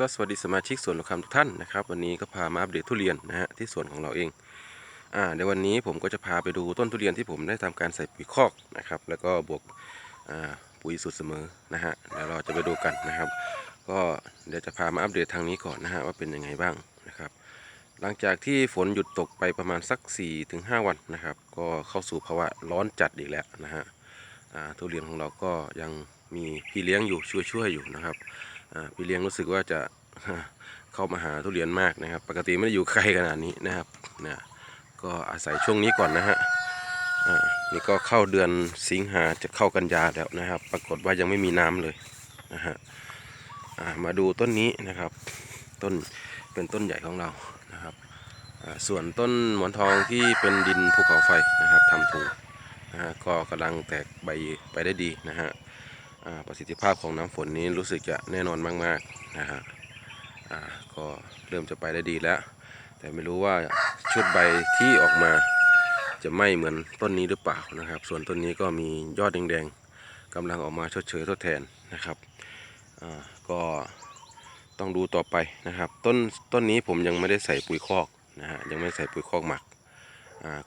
ก็สวัสดีสมาชิกสวนลูกคำทุกท่านนะครับ วันนี้ก็พามาอัปเดตทุเรียนนะฮะที่สวนของเราเองอ่าในวันนี้ผมก็จะพาไปดูต้นทุเรียนที่ผมได้ทำการใส่ปุ๋ยคอกนะครับแล้วก็บวกอ่าปุ๋ยสูตรเสมอนะฮะเดี๋ยวเราจะไปดูกันนะครับ ก็เดี๋ยวจะพามาอัปเดตทางนี้ก่อนนะฮะว่าเป็นยังไงบ้างนะครับ หลังจากที่ฝนหยุดตกไปประมาณสัก 4-5 วันนะครับ ก็เข้าสู่ภาวะร้อนจัดอีกแล้วนะฮะทุเรียนของเราก็ยังมีพี่เลี้ยงอยู่ช่วยๆอยู่นะครับ พี่เลี้ยงรู้สึกว่าจะเข้ามาหาทุเรียนมากนะครับ ปกติไม่ได้อยู่ใกล้ขนาดนี้นะครับนะก็อาศัยช่วงนี้ก่อนนะฮะนี่ก็เข้าเดือนสิงหาจะเข้ากันยาแล้วนะครับ ปรากฏว่ายังไม่มีน้ำเลยนะฮะมาดูต้นนี้นะครับต้นเป็นต้นใหญ่ของเรานะครับส่วนต้นหมอนทองที่เป็นดินภูเขาไฟนะครับทำถูกนะฮะก็กำลังแตกใบไปได้ดีนะฮะ ประสิทธิภาพของน้ำฝนนี้รู้สึกจะแน่นอนมากๆนะฮะก็เริ่มจะไปได้ดีแล้ว แต่ไม่รู้ว่าชุดใบที่ออกมาจะไม่เหมือนต้นนี้หรือเปล่านะครับ ส่วนต้นนี้ก็มียอดแดงๆกำลังออกมาชดเชยทดแทนนะครับก็ต้องดูต่อไปนะครับ ต้นต้นนี้ผมยังไม่ได้ใส่ปุ๋ยคอกนะฮะยังไม่ใส่ปุ๋ยคอกหมัก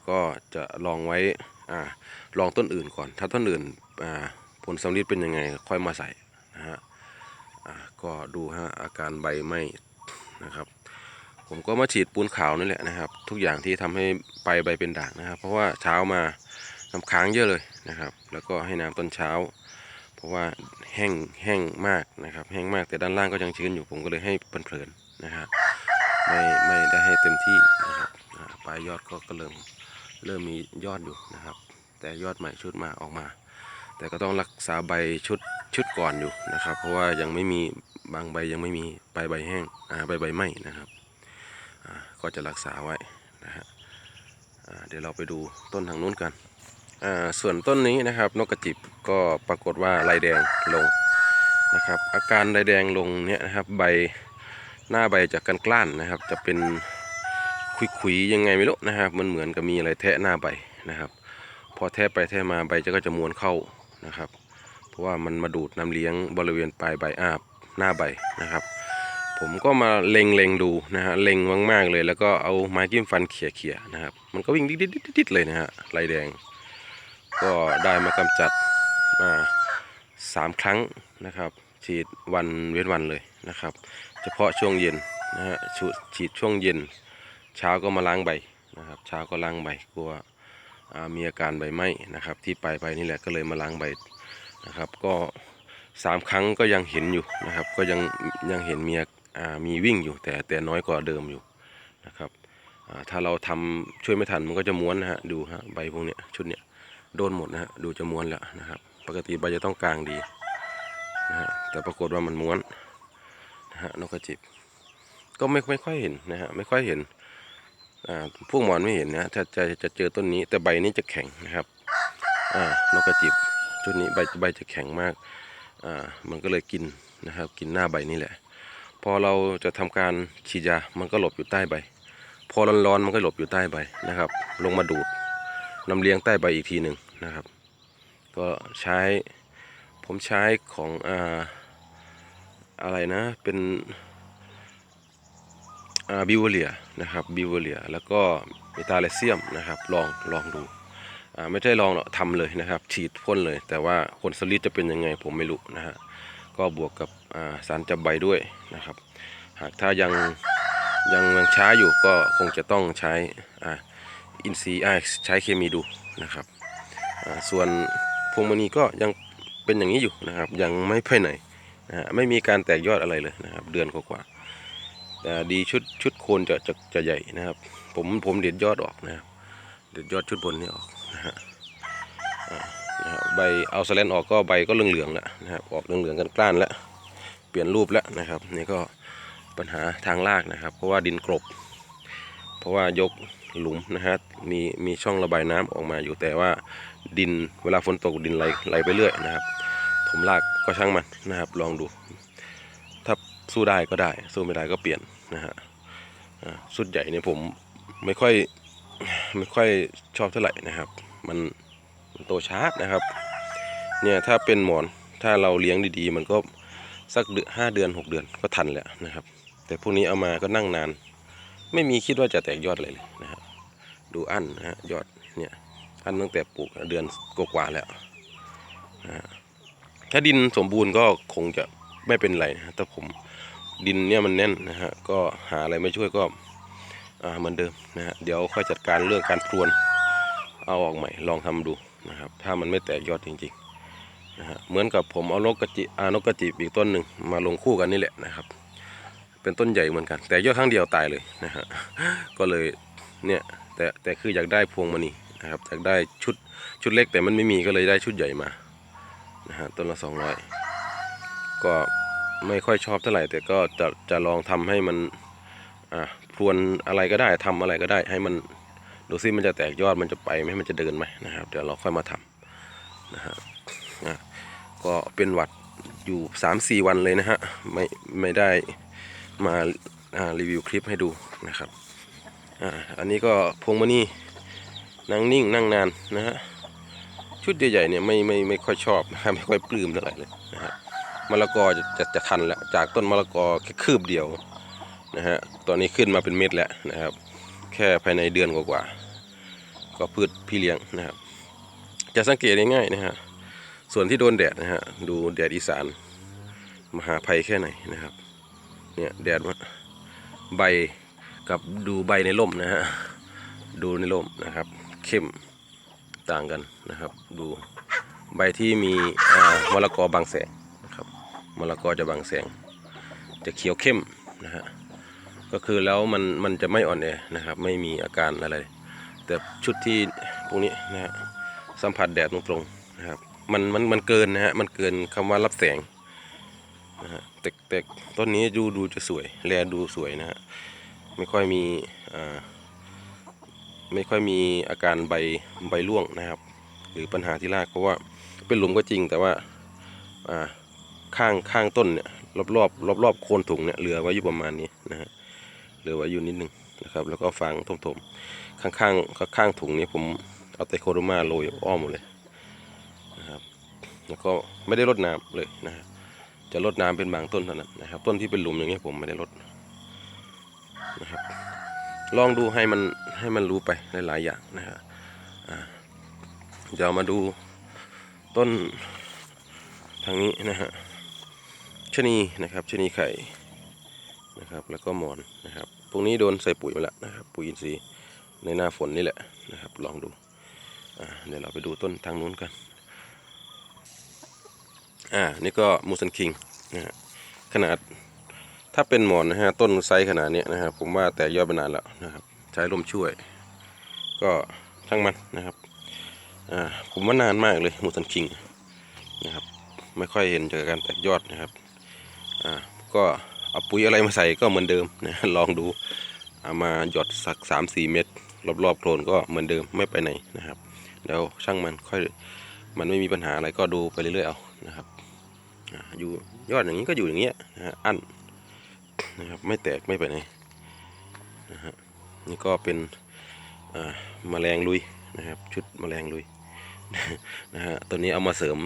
ก็จะลองไว้อลองต้นอื่นก่อน ถ้าต้นอื่นอ ผลสำลิดเป็นยังไงค่อยมาใส่นะฮะก็ดูฮะอาการใบไหม้นะครับ ผมก็มาฉีดปูนขาวนี่แหละนะครับ ทุกอย่างที่ทำให้ไปใบเป็นด่างนะครับ เพราะว่าเช้ามาน้ำค้างเยอะเลยนะครับ แล้วก็ให้น้ำต้นเช้า เพราะว่าแห้งแห้งมากนะครับ แห้งมากแต่ด้านล่างก็ยังชื้นอยู่ผมก็เลยให้เพลินๆนะฮะไม่ไม่ได้ให้เต็มที่นะครับปลายยอดก็ก็เริ่มเริ่มมียอดอยู่นะครับ แต่ยอดใหม่ชุดมาออกมา แต่ก็ต้องรักษาใบชุดชุดก่อนอยู่นะครับ เพราะว่ายังไม่มีบางใบยังไม่มีใบใบแห้งใบใบไหม้นะครับก็จะรักษาไว้นะฮะเดี๋ยวเราไปดูต้นทางนู้นกันส่วนต้นนี้นะครับนกกระจิบก็ปรากฏว่าลายแดงลงนะครับ อาการลายแดงลงเนี่ยนะครับใบหน้าใบจะกันกล้านนะครับ จะเป็นขุยๆยังไงไม่รู้นะครับ มันเหมือนกับมีอะไรแทะหน้าใบนะครับ พอแทะไปแทะมาใบจะก็จะม้วนเข้า นะครับ เพราะว่ามันมาดูดน้ำเลี้ยงบริเวณปลายใบอาบหน้าใบนะครับ ผมก็มาเล็งเล็งดูนะฮะเล็งมากๆเลย แล้วก็เอาไม้จิ้มฟันเขี่ยเขี่ยๆนะครับ มันก็วิ่งดิดๆๆๆเลยนะฮะลายแดง ก็ได้มากำจัดมาสามครั้งนะครับ ฉีดวันเว้นวันเลยนะครับ เฉพาะช่วงเย็นนะฮะฉีดช่วงเย็น เช้าก็มาล้างใบนะครับ เช้าก็ล้างใบกลัว มีอาการใบไหม้นะครับ ที่ปลายใบนี่แหละก็เลยมาล้างใบนะครับ ก็สามครั้งก็ยังเห็นอยู่นะครับ ก็ยังยังเห็นมีมีวิ่งอยู่ แต่แต่น้อยกว่าเดิมอยู่นะครับถ้าเราทำช่วยไม่ทันมันก็จะม้วนนะฮะดูฮะใบพวกเนี้ยชุดเนี้ยโดนหมดนะฮะดูจะม้วนแล้วนะครับ ปกติใบจะต้องกลางดีนะฮะแต่ปรากฏว่ามันม้วนนะฮะนกกระจิบก็ไม่ไม่ค่อยเห็นนะฮะไม่ค่อยเห็น พวกหมอนไม่เห็นนะจะจะจะเจอต้นนี้ แต่ใบนี้จะแข็งนะครับนกกระจิบชุดนี้ใบใบจะแข็งมากมันก็เลยกินนะครับ กินหน้าใบนี่แหละ พอเราจะทำการฉีดยามันก็หลบอยู่ใต้ใบ พอร้อนๆมันก็หลบอยู่ใต้ใบนะครับ ลงมาดูดน้ำเลี้ยงใต้ใบอีกทีหนึ่งนะครับ ก็ใช้ผมใช้ของออะไรนะเป็น บิวเลียนะครับบิวเลียแล้วก็เมตาเลเซียมนะครับลองลองดูไม่ใช่ลองหรอกทำเลยนะครับ ฉีดพ่นเลย แต่ว่าผลสลิดจะเป็นยังไงผมไม่รู้นะฮะก็บวกกับสารจับใบด้วยนะครับ หากถ้ายังยังยังช้าอยู่ก็คงจะต้องใช้อินซีย์อ่าใช้เคมีดูนะครับส่วนพวงมณีก็ยังเป็นอย่างนี้อยู่นะครับ ยังไม่ไปไหนนะฮะไม่มีการแตกยอดอะไรเลยนะครับ เดือนกว่า ดีชุดชุดโคนจะจะจะใหญ่นะครับ ผมผมเด็ดยอดออกนะครับเด็ดยอดชุดบนนี้ออกนะฮะอ่าใบเอาสแลนออกก็ใบก็เหลืองๆแล้วนะครับออกเหลืองๆกันกล้านแล้วเปลี่ยนรูปแล้วนะครับ นี่ก็ปัญหาทางรากนะครับ เพราะว่าดินกรบ เพราะว่ายกหลุมนะฮะมีมีช่องระบายน้ำออกมาอยู่แต่ว่าดินเวลาฝนตกดินไหลไหลไปเรื่อยนะครับ ผมรากก็ช่างมันนะครับ ลองดู สู้ได้ก็ได้ สู้ไม่ได้ก็เปลี่ยนนะฮะสุดใหญ่เนี่ยผมไม่ค่อยไม่ค่อยชอบเท่าไหร่นะครับ มันโตช้านะครับเนี่ยถ้าเป็นหมอนถ้าเราเลี้ยงดีๆ มันก็สักเดือนห้าเดือนหกเดือนก็ทันแล้วนะครับ แต่พวกนี้เอามาก็นั่งนาน ไม่มีคิดว่าจะแตกยอดเลยเลยนะฮะดูอันนะฮะยอดเนี่ยอันตั้งแต่ปลูกเดือนกว่าแล้วนะฮะถ้าดินสมบูรณ์ก็คงจะ ไม่เป็นไรนะแต่ผมดินเนี่ยมันแน่นนะฮะก็หาอะไรไม่ช่วยก็เหมือนเดิมนะฮะเดี๋ยวค่อยจัดการเรื่องการพรวนเอาออกใหม่ลองทำดูนะครับ ถ้ามันไม่แตกยอดจริงๆนะฮะเหมือนกับผมเอานกกระจิอ่านกกระจิบอีกต้นหนึ่งมาลงคู่กันนี่แหละนะครับ เป็นต้นใหญ่เหมือนกัน แต่ยอดครั้งเดียวตายเลยนะฮะก็เลยเนี่ยแต่แต่คืออยากได้พวงมณีนะครับอยากได้ชุดชุดเล็กแต่มันไม่มีก็เลยได้ชุดใหญ่มานะฮะต้นละสองร้อย ก็ไม่ค่อยชอบเท่าไหร่แต่ก็จะจะลองทำให้มันอ่าพรวนอะไรก็ได้ทำอะไรก็ได้ ให้มันดูซิมันจะแตกยอดมันจะไปไหมมันจะเดินไหมนะครับเดี๋ยวเราค่อยมาทำนะฮะอะก็เป็นหวัดอยู่สามสี่วันเลยนะฮะไม่ไม่ได้มาอ่ารีวิวคลิปให้ดูนะครับอ่าอันนี้ก็พวงมณีนั่งนิ่งนั่งนานนะฮะชุดใหญ่ๆเนี่ยไม่ไม่ไม่ค่อยชอบนะครับไม่ค่อยปลื้มเท่าไหร่เลยนะฮะ มะละกอจะจะจะทันแล้วจากต้นมะละกอแค่คืบเดียวนะฮะตอนนี้ขึ้นมาเป็นเม็ดแล้วนะครับ แค่ภายในเดือนกว่าๆก็พืชพี่เลี้ยงนะครับ จะสังเกตง่ายๆนะฮะส่วนที่โดนแดดนะฮะดูแดดอีสานมหาภัยแค่ไหนนะครับเนี่ยแดดใบกับดูใบในร่มนะฮะดูในร่มนะครับ เข้มต่างกันนะครับ ดูใบที่มีมะละกอบังแสงน มะละกอจะบังแสง จะเขียวเข้มนะฮะก็คือแล้วมันมันจะไม่อ่อนแอนะครับ ไม่มีอาการอะไร แต่ชุดที่พวกนี้นะฮะสัมผัสแดดตรงๆนะครับมันมันมันเกินนะฮะมันเกินคำว่ารับแสงนะฮะแต่แต่ต้นนี้ดูดูจะสวยแลดูสวยนะฮะไม่ค่อยมีอ่าไม่ค่อยมีอาการใบใบร่วงนะครับ หรือปัญหาที่รากเพราะว่าเป็นหลุมก็จริงแต่ว่าอ่า ข้างข้างต้นเนี่ยรอบรอบรอบรอบโคนถุงเนี่ยเหลือไว้อยู่ประมาณนี้นะฮะเหลือไว้อยู่นิดนึงนะครับแล้วก็ฟางถมๆข้างข้างข้างข้างถุงนี้ผมเอาไตโคโดมาโรยอ้อมหมดเลยนะครับแล้วก็ไม่ได้รดน้ำเลยนะฮะจะลดน้ำเป็นบางต้นเท่านั้นนะครับ ต้นที่เป็นหลุมอย่างเงี้ยผมไม่ได้ลดนะครับลองดูให้มันให้มันรู้ไปหลายๆอย่างนะฮะเดี๋ยวมาดูต้นทางนี้นะฮะ ชนีนะครับชนีไข่นะครับแล้วก็หมอนนะครับพวกนี้โดนใส่ปุ๋ยมาแล้วนะครับปุ๋ยอินทรีย์ในหน้าฝนนี่แหละนะครับลองดูเดี๋ยวเราไปดูต้นทางนู้นกันอ่านี่ก็มูสันคิงนะฮะขนาดถ้าเป็นหมอนนะฮะต้นไซส์ขนาดนี้นะครับผมว่าแต่ยอดไปนานแล้วนะครับใช้ลมช่วย ก็ช่างมันนะครับอ่าผมว่านานมากเลยมูสันคิงนะครับไม่ค่อยเห็นจากการแตกยอดนะครับ อ่าก็เอาปุ๋ยอะไรมาใส่ก็เหมือนเดิมนะลองดูเอามาหยดสักสามสี่เม็ดรอบๆโคลนก็เหมือนเดิมไม่ไปไหนนะครับแล้วช่างมันค่อยมันไม่มีปัญหาอะไรก็ดูไปเรื่อยๆเอานะครับอยู่ยอดอย่างนี้ก็อยู่อย่างเงี้ยนะฮะอันนะครับไม่แตกไม่ไปไหนนะฮะนี่ก็เป็นแมลงลุยนะครับชุดแมลงลุยนะฮะตัวนี้เอามาเสริม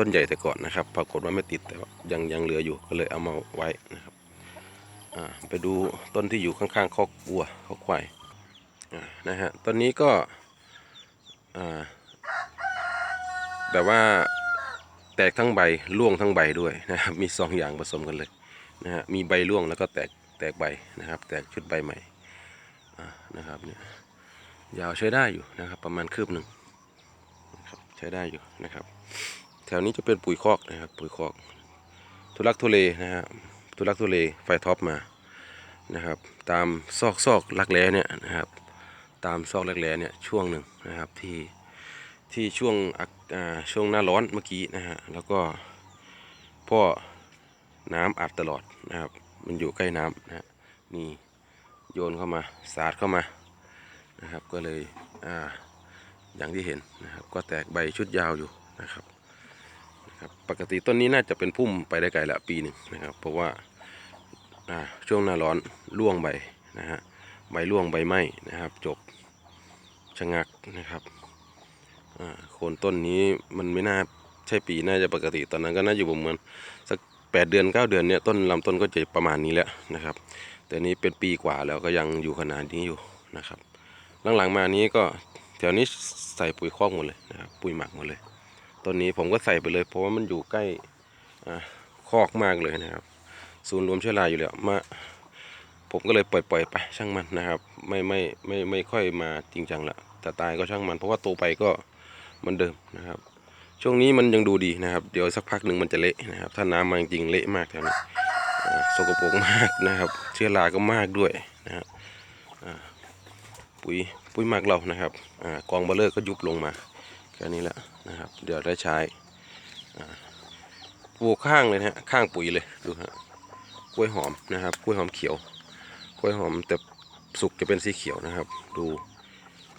ต้นใหญ่แต่ก่อนนะครับ ปรากฏว่าไม่ติดแต่ยังยังเหลืออยู่ก็เลยเอามาไว้นะครับไปดูต้นที่อยู่ข้างๆคอกวัวคอกควายนะฮะต้นนี้ก็แบบว่าแตกทั้งใบร่วงทั้งใบด้วยนะครับมีสองอย่างผสมกันเลยนะฮะมีใบร่วงแล้วก็แตกแตกใบนะครับ แตกชุดใบใหม่นะครับเนี่ยยาวใช้ได้อยู่นะครับ ประมาณคืบหนึ่งใช้ได้อยู่นะครับ แถวนี้จะเป็นปุ๋ยคอกนะครับ ปุ๋ยคอก ทุลักทุเลนะฮะทุลักทุเลไฟท็อปมานะครับ ตามซอกซอกลักแร้เนี่ยนะครับ ตามซอกลักแร้เนี่ยช่วงหนึ่งนะครับที่ที่ช่วงอ่าช่วงหน้าร้อนเมื่อกี้นะฮะแล้วก็พ่อน้ำอัดตลอดนะครับ มันอยู่ใกล้น้ำนะฮะนี่โยนเข้ามาสาดเข้ามานะครับ ก็เลยอ่าอย่างที่เห็นนะครับ ก็แตกใบชุดยาวอยู่นะครับ ปกติต้นนี้น่าจะเป็นพุ่มไปได้ไกลละปีหนึ่งนะครับ เพราะว่าช่วงหน้าร้อนร่วงใบนะฮะใบร่วงใบไหม้นะครับ จบชะงักนะครับโคนต้นนี้มันไม่น่าใช่ปีน่าจะปกติ ตอนนั้นก็น่าอยู่ประมาณสักแปดเดือนเก้าเดือนเนี่ยต้นลำต้นก็จะประมาณนี้แล้วนะครับ แต่นี้เป็นปีกว่าแล้วก็ยังอยู่ขนาดนี้อยู่นะครับ หลังๆมานี้ก็แถวนี้ใส่ปุ๋ยคอกหมดเลยนะครับปุ๋ยหมักหมดเลย ต้นนี้ผมก็ใส่ไปเลย เพราะว่ามันอยู่ใกล้คอกมากเลยนะครับ ศูนย์รวมเชื้อราอยู่แล้วมาผมก็เลยปล่อยๆไปช่างมันนะครับ ไม่ไม่ไม่ไม่ค่อยมาจริงจังละแต่ตายก็ช่างมัน เพราะว่าโตไปก็มันเดิมนะครับ ช่วงนี้มันยังดูดีนะครับ เดี๋ยวสักพักหนึ่งมันจะเละนะครับ ถ้าน้ำมาจริงเละมากแถวนี้สกปรกมากนะครับ เชื้อราก็มากด้วยนะครับปุ๋ยปุ๋ยมักเรานะครับอกองเบลเลอร์ก็ยุบลงมาแค่นี้แหละ นะครับ เดี๋ยวได้ใช้ปลูกข้างเลยนะฮะข้างปุ๋ยเลยดูฮะกล้วยหอมนะครับกล้วยหอมเขียวกล้วยหอมแต่สุกจะเป็นสีเขียวนะครับ ดู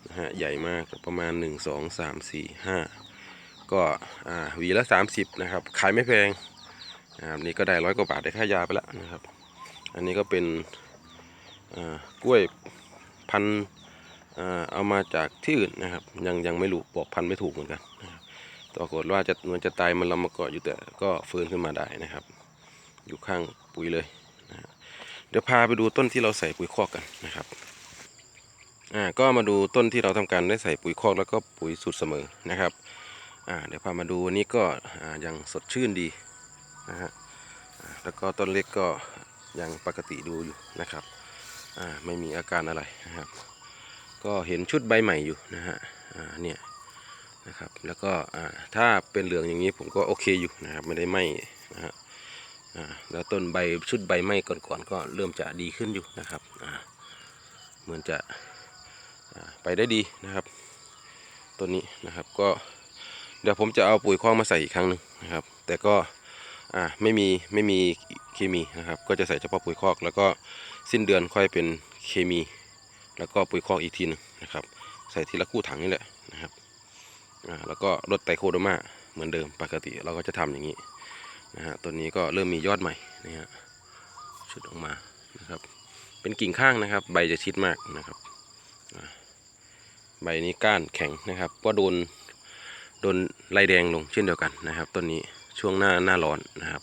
นะฮะใหญ่มากประมาณ 1 2 3 4 5 ก็อ่าหวีละ 30 นะครับ ขายไม่แพงนะครับนี่ก็ได้ร้อยกว่าบาทได้ค่ายาไปแล้วนะครับ อันนี้ก็เป็นกล้วยพันเอามาจากที่อื่นนะครับ ยังยังไม่รู้บอกพันไม่ถูกเหมือนกันนะ ปรากฏว่าจะมันจะตายมันลำมาเกาะอยู่แต่ก็ฟื้นขึ้นมาได้นะครับ อยู่ข้างปุ๋ยเลยนะเดี๋ยวพาไปดูต้นที่เราใส่ปุ๋ยคอกกันนะครับอ่าก็มาดูต้นที่เราทำการได้ใส่ปุ๋ยคอกแล้วก็ปุ๋ยสูตรเสมอนะครับอ่าเดี๋ยวพามาดูอันนี้ก็อ่ายังสดชื่นดีนะฮะแล้วก็ต้นเล็กก็ยังปกติดูอยู่นะครับอ่าไม่มีอาการอะไรนะครับ ก็เห็นชุดใบใหม่อยู่นะฮะอ่าเนี่ย นะครับ แล้วก็ถ้าเป็นเหลืองอย่างนี้ผมก็โอเคอยู่นะครับไม่ได้ไหมนะฮะแล้วต้นใบชุดใบไหมก่อนๆก็เริ่มจะดีขึ้นอยู่นะครับเหมือนจะไปได้ดีนะครับต้นนี้นะครับก็เดี๋ยวผมจะเอาปุ๋ยคอกมาใส่อีกครั้งหนึ่งนะครับ แต่ก็ไม่มีไม่มีเคมีนะครับ ก็จะใส่เฉพาะปุ๋ยคอก แล้วก็สิ้นเดือนค่อยเป็นเคมี แล้วก็ปุ๋ยคอกอีกทีหนึงนะครับ ใส่ทีละคู่ถังนี่แหละนะครับ อ่าแล้วก็ลดไตโคโดมาเหมือนเดิมปกติเราก็จะทำอย่างนี้นะฮะตัวนี้ก็เริ่มมียอดใหม่นะฮะชุดออกมานะครับ เป็นกิ่งข้างนะครับ ใบจะชิดมากนะครับใบนี้ก้านแข็งนะครับ ก็โดนโดนไลแดงลงเช่นเดียวกันนะครับต้นนี้ช่วงหน้าหน้าร้อนนะครับ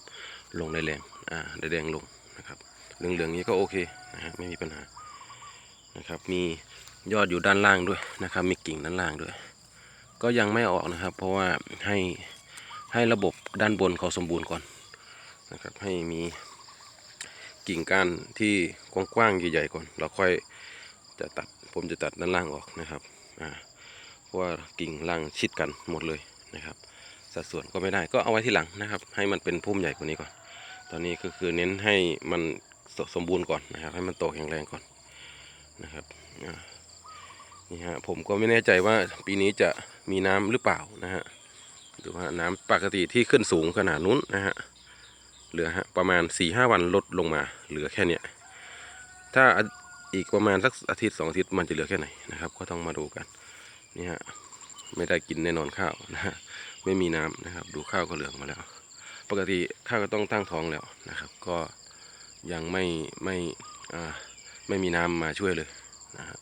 ลงได้แรงอ่าไดแดงลงนะครับเหลืองๆนี้ก็โอเคนะฮะไม่มีปัญหานะครับ มียอดอยู่ด้านล่างด้วยนะครับ มีกิ่งด้านล่างด้วย ก็ยังไม่ออกนะครับ เพราะว่าให้ให้ระบบด้านบนเขาสมบูรณ์ก่อนนะครับ ให้มีกิ่งก้านที่กว้างๆใหญ่ๆก่อนเราค่อยจะตัดผมจะตัดด้านล่างออกนะครับอ่าเพราะว่ากิ่งล่างชิดกันหมดเลยนะครับ สัดส่วนก็ไม่ได้ก็เอาไว้ที่หลังนะครับ ให้มันเป็นพุ่มใหญ่กว่านี้ก่อน ตอนนี้ก็คือเน้นให้มันสสมบูรณ์ก่อนนะครับ ให้มันโตแข็งแรงก่อนนะครับอ่า นี่ฮะผมก็ไม่แน่ใจว่าปีนี้จะมีน้ำหรือเปล่านะฮะดูว่าน้ำปกติที่ขึ้นสูงขนาดนู้นนะฮะเหลือฮะประมาณ4ี่ห้าวันลดลงมา เหลือแค่เนี้ยถ้าอีกประมาณสักอาทิตย์สองอาทิตย์มันจะเหลือแค่ไหนนะครับ ก็ต้องมาดูกันนี่ฮะไม่ได้กินแน่นอนข้าวนะฮะไม่มีน้ำนะครับ ดูข้าวก็เหลืองมาแล้ว ปกติข้าวก็ต้องตั้งท้องแล้วนะครับ ก็ยังไม่ไม่อ่าไม่มีน้ำมาช่วยเลยนะฮะ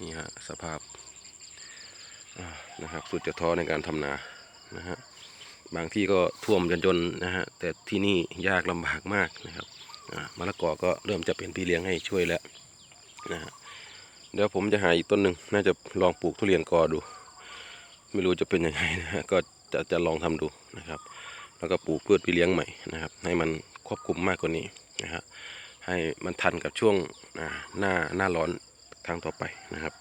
นี่ฮะสภาพนะครับสุดจะท้อในการทำนานะฮะบางที่ก็ท่วมจนจนนะฮะแต่ที่นี่ยากลำบากมากนะครับมะละกอก็เริ่มจะเป็นพี่เลี้ยงให้ช่วยแล้วนะฮะเดี๋ยวผมจะหาอีกต้นหนึ่งน่าจะลองปลูกทุเรียนกอดู ไม่รู้จะเป็นยังไงนะฮะก็จะจะลองทำดูนะครับ แล้วก็ปลูกพืชพี่เลี้ยงใหม่นะครับ ให้มันควบคุมมากกว่านี้นะฮะให้มันทันกับช่วงหน้าหน้าร้อน รั้งต่อไปนะครับ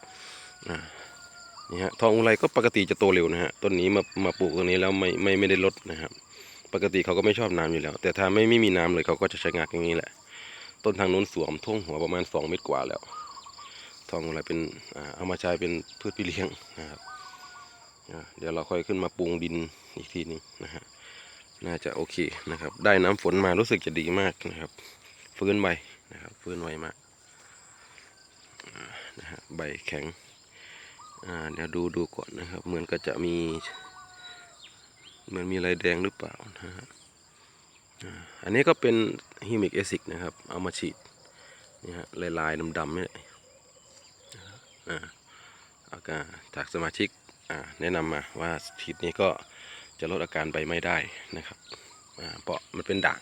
นี่ฮะทองอุไรก็ปกติจะโตเร็วนะฮะต้นนี้มามาปลูกตรงนี้แล้วไม่ไม่ไม่ได้ลดนะครับ ปกติเขาก็ไม่ชอบน้ำอยู่แล้ว แต่ถ้าไม่ไม่มีน้ำเลยเขาก็จะชะงักอย่างนี้แหละ ต้นทางนู้นสวมท่วงหัวประมาณ 2 เมตรกว่าแล้ว ทองอะไรเป็นเอามาใช้เป็นพืชพี่เลี้ยงนะครับเดี๋ยวเราค่อยขึ้นมาปรุงดินอีกทีหนึงนะฮะน่าจะโอเคนะครับ ได้น้ำฝนมารู้สึกจะดีมากนะครับ ฟื้นใบนะครับ ฟื้นไวมาก นะฮะใบแข็งอ่าเดี๋ยวดูดูก่อนนะครับ เหมือนก็จะมีเหมือนมีอะไรแดงหรือเปล่านะฮะอันนี้ก็เป็นฮิมิกเอซิกนะครับ เอามาฉีดนี่ฮะลายๆดำๆนี่แหละอ่าอาการจากสมาชิกอ่าแนะนำมาว่าฉีดนี้ก็จะลดอาการใบไม้ได้นะครับอ่าเพราะมันเป็นด่าง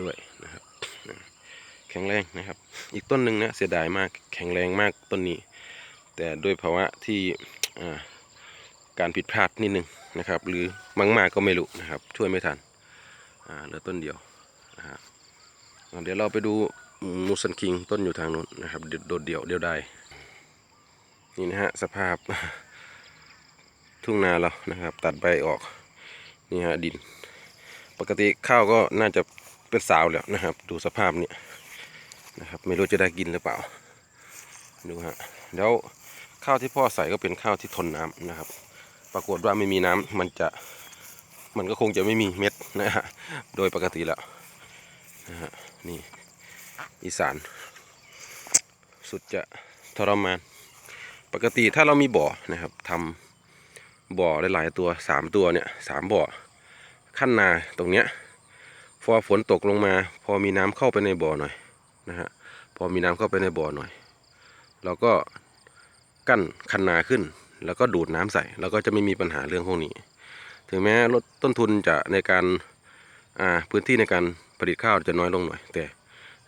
ด้วยนะครับ แข็งแรงนะครับ อีกต้นหนึ่งนะเสียดายมากแข็งแรงมากต้นนี้ แต่ด้วยภาวะที่การผิดพลาดนิดนึงนะครับ หรือมังมากก็ไม่รู้นะครับ ช่วยไม่ทันเหลือต้นเดียวนะฮะเดี๋ยวเราไปดูมูสันคิงต้นอยู่ทางนู้นนะครับโดดเดี่ยวเดียวได้นี่นะฮะสภาพทุ่งนาเรานะครับ ตัดใบออกนี่ฮะดิน ปกติข้าวก็น่าจะเป็นสาวแล้วนะครับ ดูสภาพเนี่ย นะครับไม่รู้จะได้กินหรือเปล่าดูฮะแล้วข้าวที่พ่อใส่ก็เป็นข้าวที่ทนน้ำนะครับ ปรากฏว่าไม่มีน้ำมันจะมันก็คงจะไม่มีเม็ดนะฮะโดยปกติแล้วนะฮะนี่อีสาน สุดจะทรมาน ปกติถ้าเรามีบ่อนะครับทำบ่อหลายๆตัวสามตัวเนี่ยสามบ่อขั้นนาตรงเนี้ยพอฝนตกลงมา พอมีน้ำเข้าไปในบ่อหน่อย นะฮะพอมีน้ำเข้าไปในบ่อหน่อย เราก็กั้นคันนาขึ้น แล้วก็ดูดน้ำใส่ แล้วก็จะไม่มีปัญหาเรื่องพวกนี้ ถึงแม้ลดต้นทุนจะในการอ่าพื้นที่ในการผลิตข้าวจะน้อยลงหน่อย แต่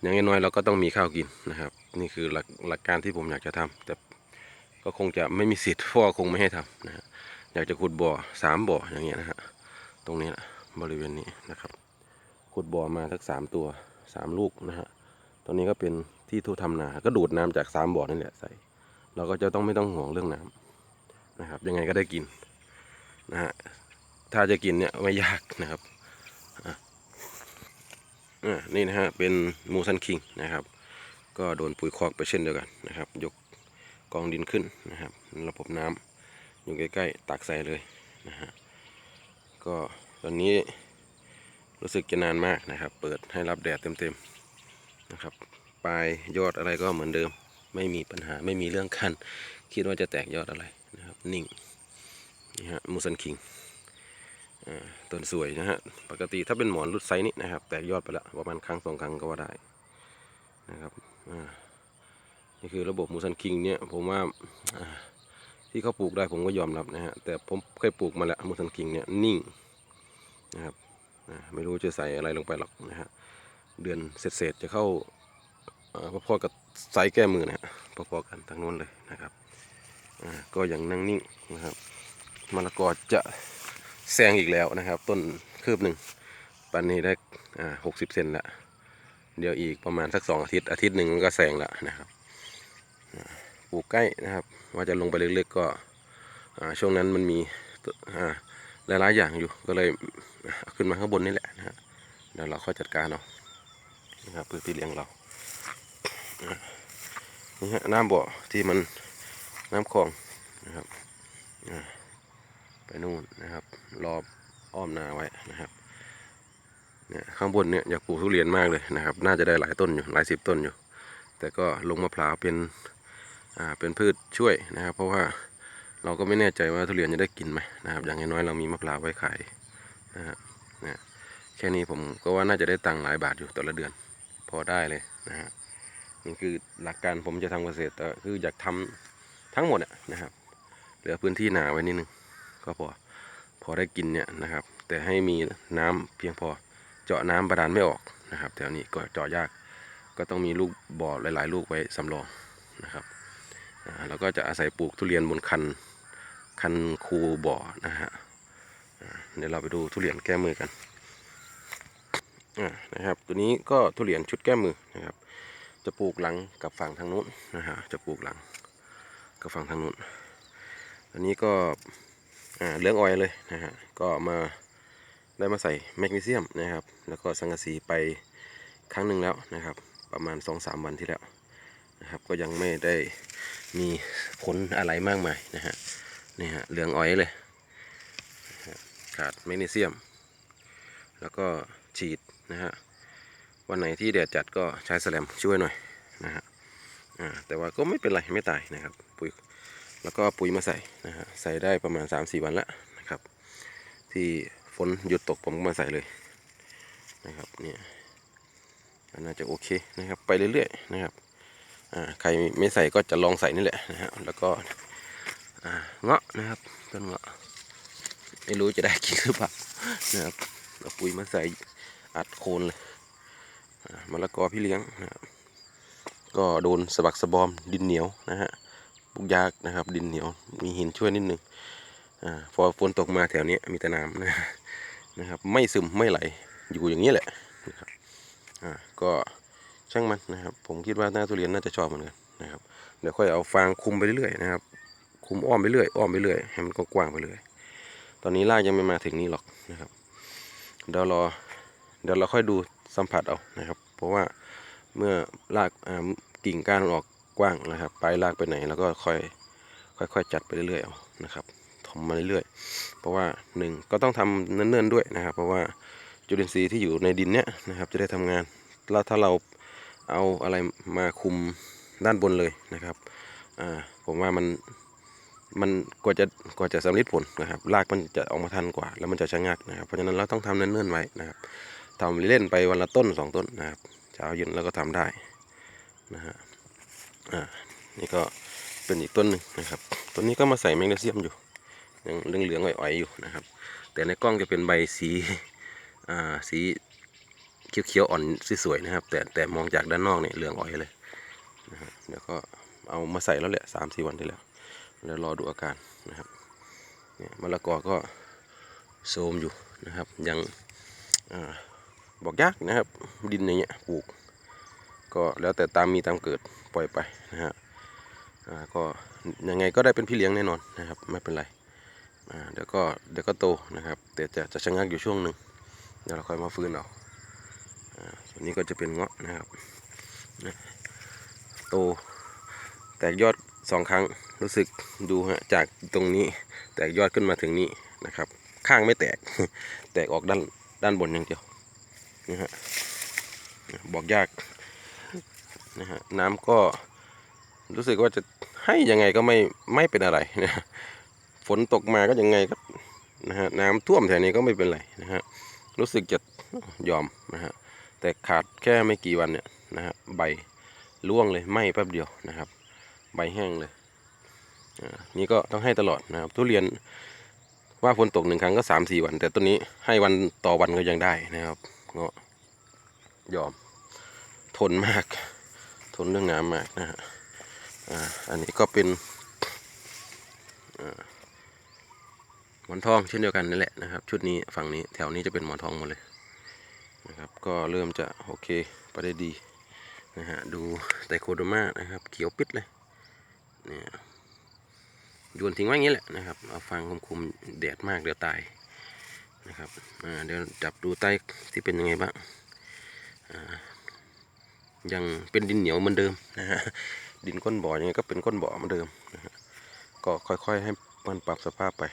อย่างน้อยเราก็ต้องมีข้าวกินนะครับ นี่คือหลักหลักการที่ผมอยากจะทำแต่ก็คงจะไม่มีสิทธิ์พ่อคงไม่ให้ทำนะฮะอยากจะขุดบ่อสามบ่ออย่างเงี้ยนะฮะตรงนี้นะบริเวณนี้นะครับขุดบ่อมาสักสามตัวสามลูกนะฮะ รงนี้ก็เป็นที่ทุ่ทำนา ก็ดูดน้ำจากสามบ่อนั่แหละใส่ เราก็จะต้องไม่ต้องห่วงเรื่องน้ำนะครับ ยังไงก็ได้กินนะฮะ ถ้าจะกินเนี่ยไม่ยากนะครับอะอะนี่นะฮะ เป็นมูซันคิงนะครับ ก็โดนปุ๋ยคอกไปเช่นเดียวกันนะครับ ยกกองดินขึ้นนะครับ ระบบน้ำอยู่ใกล้ๆตักใส่เลยนะฮะ ก็ตอนนี้รู้สึกจะนานมากนะครับ เปิดให้รับแดดเต็มๆ นะครับ ปลายยอดอะไรก็เหมือนเดิม ไม่มีปัญหาไม่มีเรื่องคันคิดว่าจะแตกยอดอะไรนะครับ นิ่งนี่ฮะมูสันคิงอ่าต้นสวยนะฮะปกติถ้าเป็นหมอนรุดไซส์นี้นะครับ แตกยอดไปแล้วประมาณครั้งสองครั้งก็ว่าได้นะครับอ่านี่คือระบบมูสันคิงเนี่ยผมว่าอ่าที่เขาปลูกได้ผมก็ยอมรับนะฮะแต่ผมเคยปลูกมาแล้วมูสันคิงเนี่ยนิ่งนะครับอ่าไม่รู้จะใส่อะไรลงไปหรอกนะฮะ เดือนเศษๆจะเข้าเอ่อพอๆกับไซส์แก้มือนะฮะพอๆกันทางโน้นเลยนะครับอ่าก็ยังนั่งนิ่งนะครับมะละกอจะแซงอีกแล้วนะครับ ต้นคืบหนึ่งปันนี้ได้หกสิบเซนละเดี๋ยวอีกประมาณสักสองอาทิตย์อาทิตย์หนึ่งมันก็แซงละนะครับปลูกใกล้นะครับ ว่าจะลงไปเล็กๆก็ช่วงนั้นมันมีหลายๆอย่างอยู่ก็เลยขึ้นมาข้างบนนี่แหละนะฮะเดี๋ยวเราค่อยจัดการเอา นะครับพื้นที่เลี้ยงเรานี่ฮะน้ำบ่อที่มันน้ำคลองนะครับไปนู่นนะครับรอบอ้อมนาไว้นะครับเนี่ยข้างบนเนี่ยอยากปลูกทุเรียนมากเลยนะครับ น่าจะได้หลายต้นอยู่หลายสิบต้นอยู่ แต่ก็ลงมะพร้าวเป็นอ่าเป็นพืชช่วยนะครับ เพราะว่าเราก็ไม่แน่ใจว่าทุเรียนจะได้กินไหมนะครับ อย่างน้อยเรามีมะพร้าวไว้ขายนะฮะเนี่ยแค่นี้ผมก็ว่าน่าจะได้ตังค์หลายบาทอยู่แต่ละเดือน พอได้เลยนะฮะนี่คือหลักการผมจะทำเกษตรคืออยากทำทั้งหมดนะครับเหลือพื้นที่หนาไว้นิดนึงก็พอพอได้กินเนี่ยนะครับ แต่ให้มีน้ำเพียงพอเจาะน้ำบาดาลไม่ออกนะครับแถวนี้ก็เจาะยากก็ต้องมีลูกบ่อหลาย ๆ ลูกไว้สำรองนะครับอ่าแล้วก็จะอาศัยปลูกทุเรียนบนคันคันคูบ่อนะฮะเดี๋ยวเราไปดูทุเรียนแก้มือกัน อ่านะครับ ตัวนี้ก็ทุเรียนชุดแก้มือนะครับ จะปลูกหลังกับฝั่งทางนู้นนะฮะจะปลูกหลังกับฝั่งทางนู้นอันนี้ก็อ่าเลืองออยเลยนะฮะก็มาได้มาใส่แมกนีเซียมนะครับ แล้วก็สังกะสีไปครั้งหนึ่งแล้วนะครับ ประมาณ2อสามวันที่แล้วนะครับ ก็ยังไม่ได้มีผลอะไรมากมายนะฮะนี่ฮะเหลืองออยเลยขาดแมกนีเซียม แล้วก็ฉีด นะฮะวันไหนที่แดดจัดก็ใช้แสลมช่วยหน่อยนะฮะอ่าแต่ว่าก็ไม่เป็นไรไม่ตายนะครับปุ๋ยแล้วก็ปุ๋ยมาใส่นะฮะใส่ได้ประมาณ 3-4 วันแล้วนะครับ ที่ฝนหยุดตกผมก็มาใส่เลยนะครับเนี่ยน่าจะโอเคนะครับไปเรื่อยๆนะครับอ่าใครไม่ใส่ก็จะลองใส่นี่แหละนะฮะแล้วก็อ่าเงาะนะครับต้นเงาะไม่รู้จะได้กินหรือเปล่านะครับเอาปุ๋ยมาใส่ อัดโคนเลยมะละกอพี่เลี้ยงนะก็โดนสะบักสะบอมดินเหนียวนะฮะปุกยากนะครับ ดินเหนียวมีหินช่วยนิดนึงอ่าพอฝนตกมาแถวนี้มีแต่น้ำนะนะครับ ไม่ซึมไม่ไหลอยู่อย่างนี้แหละนะครับอ่าก็ช่างมันนะครับ ผมคิดว่าหน้าทุเรียนน่าจะชอบเหมือนกันนะครับเดี๋ยวค่อยเอาฟางคุมไปเรื่อยๆนะครับคุมอ้อมไปเรื่อยอ้อมไปเรื่อยให้มันกว้างไปเรื่อยตอนนี้รากยังไม่มาถึงนี่หรอกนะครับเดี๋ยวรอ เดี๋ยวเราค่อยดูสัมผัสเอานะครับ เพราะว่าเมื่อรากกิ่งก้านออกกว้างนะครับปลายรากไปไหนแล้วก็ค่อยค่อยๆจัดไปเรื่อยๆเอานะครับทำมาเรื่อยๆ เพราะว่าหนึ่งก็ต้องทำเนิ่นๆด้วยนะครับ เพราะว่าจุลินทรีย์ที่อยู่ในดินเนี้ยนะครับ จะได้ทำงานแล้วถ้าเราเอาอะไรมาคุมด้านบนเลยนะครับผมว่ามันมันกว่าจะกว่าจะสำลิดผลนะครับรากมันจะออกมาทันกว่า แล้วมันจะชะงักนะครับ เพราะฉะนั้นเราต้องทำเนิ่นๆไว้นะครับ ทำเล่นไปวันละต้นสองต้นนะครับเช้าเย็นแล้วก็ทำได้นะฮะอ่านี่ก็เป็นอีกต้นหนึ่งนะครับต้นนี้ก็มาใส่แมกนีเซียมอยู่ยังเหลืองๆอ่อยๆอยู่นะครับ แต่ในกล้องจะเป็นใบสีอ่าสีเขียวๆอ่อนสวยๆนะครับ แต่แต่มองจากด้านนอกเนี่ยเหลืองอ่อยเลยนะฮะเดี๋ยวก็เอามาใส่แล้วแหละสามสี่วันที่แล้วแล้วรอดูอาการนะครับเนี่ยมะละกอก็โทรมอยู่นะครับยังอ่า บอกยากนะครับ ดินอย่างเงี้ยปลูก ก็แล้วแต่ตามมีตามเกิดปล่อยไปนะฮะก็ยังไงก็ได้เป็นพี่เลี้ยงแน่นอนนะครับ ไม่เป็นไรเดี๋ยวก็เดี๋ยวก็โตนะครับแต่จะจะชะงักอยู่ช่วงหนึ่งเดี๋ยวเราค่อยมาฟื้นเอาอ่าส่วนนี้ก็จะเป็นเงาะนะครับโตแตกยอดสองครั้งรู้สึกดูฮะจากตรงนี้แตกยอดขึ้นมาถึงนี้นะครับ ข้างไม่แตก แตกออกด้านด้านบนอย่างเดียว นะฮะบอกยากนะฮะน้ำก็รู้สึกว่าจะให้ยังไงก็ไม่ไม่เป็นอะไรนะฝนตกมาก็ยังไงก็นะฮะน้ำท่วมแถวนี้ก็ไม่เป็นไรนะฮะรู้สึกจะยอมนะฮะแต่ขาดแค่ไม่กี่วันเนี่ยนะฮะใบร่วงเลยไหม้แป๊บเดียวนะครับ ใบแห้งเลยอ่านี่ก็ต้องให้ตลอดนะครับทุเรียนว่าฝนตกหนึ่งครั้งก็สามสี่วัน แต่ต้นนี้ให้วันต่อวันก็ยังได้นะครับ ก็ยอม ทนมาก ทนเรื่องน้ำมากนะฮะอันนี้ก็เป็นหมอนทองเช่นเดียวกันนั่แหละนะครับ ชุดนี้ฝั่งนี้แถวนี้จะเป็นหมอนทองหมดเลยนะครับ ก็เริ่มจะโอเคไปได้ดีนะฮะดูไตโคโดมานะครับ เขียวปิดเลยเนี่ยโยนทิ้งไว้อย่างนี้แหละนะครับ เอาฟางคุมๆแดดมากเดี๋ยวตาย นะครับเดี๋ยวจับดูใต้ที่เป็นยังไงบ้างยังเป็นดินเหนียวเหมือนเดิมนะฮะดินก้นบ่อยังไงก็เป็นก้นบ่อเหมือนเดิมนะฮะก็ค่อยๆให้มันปรับสภาพไป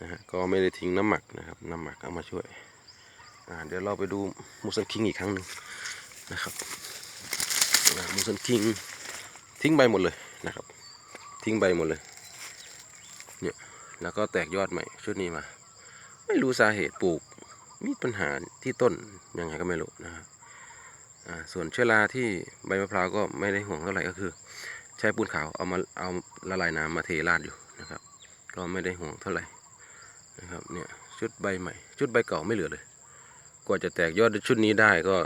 นะฮะก็ไม่ได้ทิ้งน้ำหมักนะครับน้ำหมักเอามาช่วยเดี๋ยวเราไปดูมูสันคิงอีกครั้งหนึ่งนะครับมูสันคิงทิ้งใบหมดเลยนะครับ ทิ้งใบหมดเลยเนี่ยแล้วก็แตกยอดใหม่ชุดนี้มา ไม่รู้สาเหตุปลูก มีปัญหาที่ต้นยังไงก็ไม่รู้นะครับส่วนเชื้อราที่ใบมะพร้าวก็ไม่ได้ห่วงเท่าไหร่ก็คือ ใช้ปูนขาวเอามาเอาละลายน้ำมาเทราดอยู่นะครับ ก็ไม่ได้ห่วงเท่าไหร่นะครับเนี่ยชุดใบใหม่ ชุดใบเก่าไม่เหลือเลย กว่าจะแตกยอดชุดนี้ได้ก็